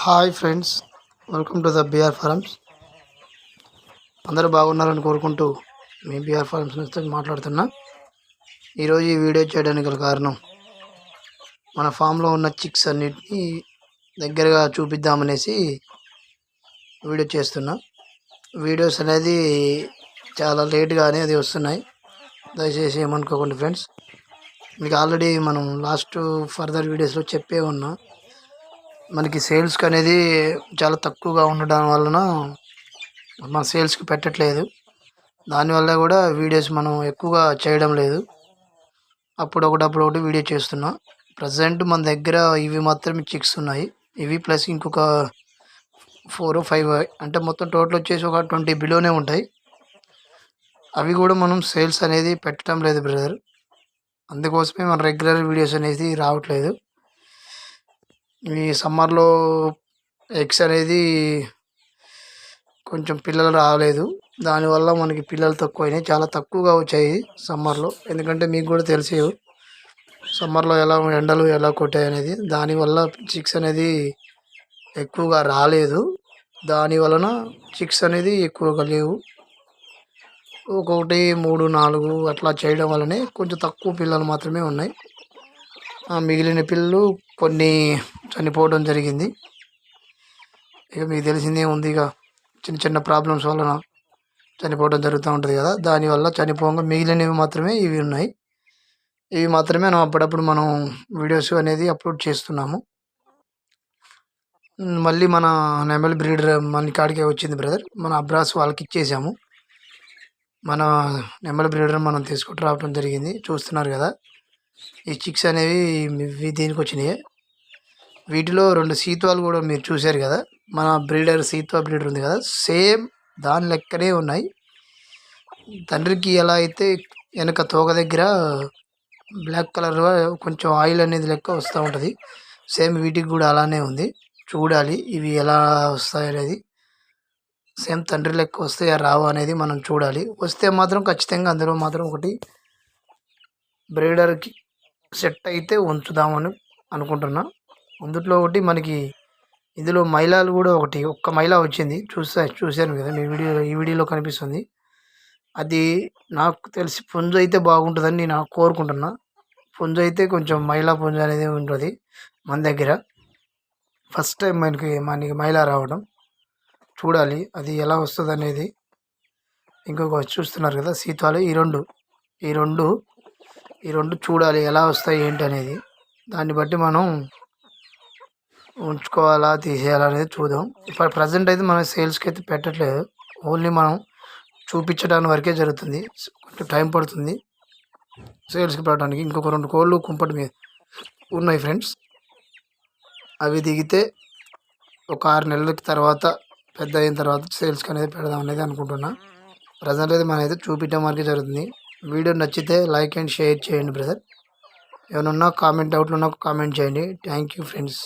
Hi friends welcome to the BR farms. అందరూ బాగున్నారని కోరుకుంటూ మీ బీఆర్ ఫారమ్స్ నుంచి మాట్లాడుతున్నా. ఈరోజు ఈ వీడియో చేయడానికి గల కారణం మన ఫామ్లో ఉన్న చిక్స్ అన్నిటినీ దగ్గరగా చూపిద్దామనేసి వీడియో చేస్తున్నా. వీడియోస్ అనేది చాలా లేట్గానే అది వస్తున్నాయి. దయచేసి ఏమనుకోకండి ఫ్రెండ్స్. మీకు ఆల్రెడీ మనం లాస్ట్ ఫర్దర్ వీడియోస్లో చెప్పే ఉన్నా. మనకి సేల్స్కి అనేది చాలా తక్కువగా ఉండడం వలన మన సేల్స్కి పెట్టట్లేదు. దానివల్ల కూడా వీడియోస్ మనం ఎక్కువగా చేయడం లేదు. అప్పుడు ఒకటి ఒకటి వీడియో చేస్తున్నా. ప్రజెంట్ మన దగ్గర ఇవి మాత్రమే చిక్స్ ఉన్నాయి. ఇవి ప్లస్ ఇంకొక ఫోర్ ఫైవ్ అంటే మొత్తం టోటల్ వచ్చేసి ఒక ట్వంటీ బిలోనే ఉంటాయి. అవి కూడా మనం సేల్స్ అనేది పెట్టడం లేదు బ్రదర్. అందుకోసమే మన రెగ్యులర్ వీడియోస్ అనేది రావట్లేదు. ఈ సమ్మర్లో ఎగ్స్ అనేది కొంచెం పిల్లలు రాలేదు. దానివల్ల మనకి పిల్లలు తక్కువైనాయి. చాలా తక్కువగా వచ్చాయి సమ్మర్లో. ఎందుకంటే మీకు కూడా తెలిసే సమ్మర్లో ఎలా ఎండలు ఎలా కొట్టాయి అనేది. దానివల్ల చిక్స్ అనేది ఎక్కువగా రాలేదు. దాని వలన చిక్స్ అనేది ఎక్కువగా లేవు. ఒక్కొక్కటి మూడు నాలుగు అట్లా చేయడం వల్లనే కొంచెం తక్కువ పిల్లలు మాత్రమే ఉన్నాయి. మిగిలిన పిల్లలు కొన్ని చనిపోవడం జరిగింది. ఇక మీకు తెలిసిందే ఉంది ఇక చిన్న చిన్న ప్రాబ్లమ్స్ వలన చనిపోవడం జరుగుతూ ఉంటుంది కదా. దానివల్ల చనిపోగా మిగిలినవి మాత్రమే ఇవి ఉన్నాయి. ఇవి మాత్రమే మనం అప్పుడప్పుడు మనం వీడియోస్ అనేది అప్లోడ్ చేస్తున్నాము. మళ్ళీ మన నెమల్ బ్రీడర్ మన కాడికే వచ్చింది బ్రదర్. మన అబ్రాస్ వాళ్ళకి ఇచ్చేసాము. మన నెమల్ బ్రీడర్ మనం తీసుకుంటూ రావడం జరిగింది. చూస్తున్నారు కదా. ఈ చిక్స్ అనేవి దీనికి వచ్చినాయి వీటిలో రెండు సీత్వాలు కూడా మీరు చూశారు కదా. మన బ్రీడర్ సీత్వా బ్రీడర్ ఉంది కదా. సేమ్ దాని లెక్కనే ఉన్నాయి. తండ్రికి ఎలా అయితే వెనక తోక దగ్గర బ్లాక్ కలర్ కొంచెం ఆయిల్ అనేది లెక్క వస్తూ ఉంటుంది. సేమ్ వీటికి కూడా అలానే ఉంది. చూడాలి ఇవి ఎలా వస్తాయి అనేది. సేమ్ తండ్రి లెక్క వస్తాయా రావు అనేది మనం చూడాలి. వస్తే మాత్రం ఖచ్చితంగా అందులో మాత్రం ఒకటి బ్రీడర్కి సెట్ అయితే ఉంచుదామని అనుకుంటున్నా. అందుట్లో ఒకటి మనకి ఇందులో మైలాలు కూడా ఒకటి ఒక్క మైలా వచ్చింది. చూసా చూశాను కదా మీ వీడియో ఈ వీడియోలో కనిపిస్తుంది. అది నాకు తెలిసి పుంజు అయితే బాగుంటుందని నేను కోరుకుంటున్నా. పుంజు అయితే కొంచెం మైలా పుంజు అనేది ఉంటుంది మన దగ్గర. ఫస్ట్ టైం మనకి మనకి మైలా రావడం. చూడాలి అది ఎలా వస్తుంది అనేది. ఇంకొక చూస్తున్నారు కదా సీతాలు ఈ రెండు ఈ రెండు ఈ రెండు చూడాలి ఎలా వస్తాయి ఏంటి అనేది. దాన్ని బట్టి మనం ఉంచుకోవాలా తీసేయాలా అనేది చూద్దాం. ఇప్పుడు ప్రజెంట్ అయితే మనం సేల్స్కి అయితే పెట్టట్లేదు. ఓన్లీ మనం చూపించడానికి వరకే జరుగుతుంది. కొంచెం టైం పడుతుంది. సేల్స్కి పెట్టడానికి ఇంకొక రెండు కోళ్ళు కుంపటి మీద ఉన్నాయి ఫ్రెండ్స్. అవి దిగితే ఒక ఆరు నెలల తర్వాత పెద్ద అయిన తర్వాత సేల్స్కి అనేది పెడదాం అనేది అనుకుంటున్నా. ప్రజెంట్ అయితే మనం అయితే చూపించడం వరకే జరుగుతుంది. వీడియో నచ్చితే లైక్ అండ్ షేర్ చేయండి బ్రదర్. ఏమైనా కామెంట్ డౌట్లు ఉన్నా కామెంట్ చేయండి. Thank you friends.